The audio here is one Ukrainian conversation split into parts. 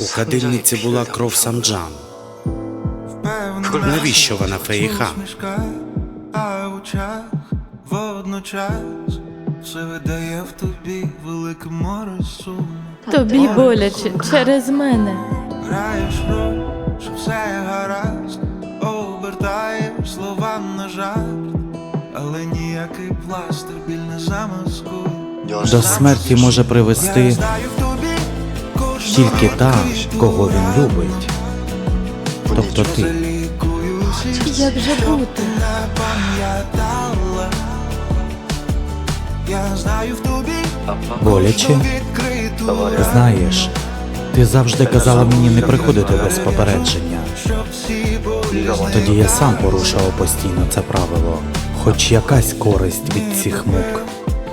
У кадильниці була кров самджан. Навіщо вона Феїха? А очах водночас все видає в тобі велике море суму. Тобі боляче через мене. Граєш роль, що все гаразд, обертаєш слова на жарт, але ніякий пластир біль не замаскує. До смерті може привести тільки та, кого він любить. Тобто ти. Як же бути? Боляче? Знаєш, ти завжди казала мені не приходити без попередження. Тоді я сам порушував постійно це правило, хоч якась користь від цих мук.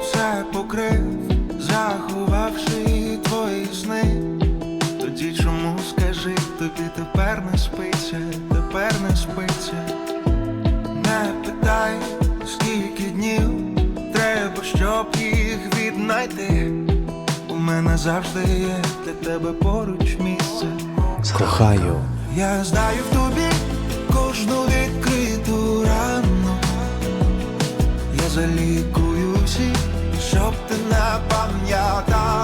все покрив, заховавши тепер не спиться, тепер не спиться. Не питай, скільки днів треба, щоб їх віднайти. У мене завжди є для тебе поруч місце. Кохаю, Я знаю в тобі кожну відкриту рану. Я залікую всі, щоб ти не пам'ятала.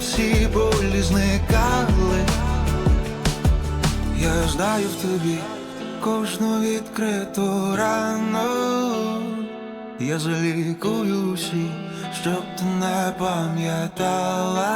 Всі болі зникали. Я знаю в тобі кожну відкриту рану. Я залікую всі, щоб ти не пам'ятала.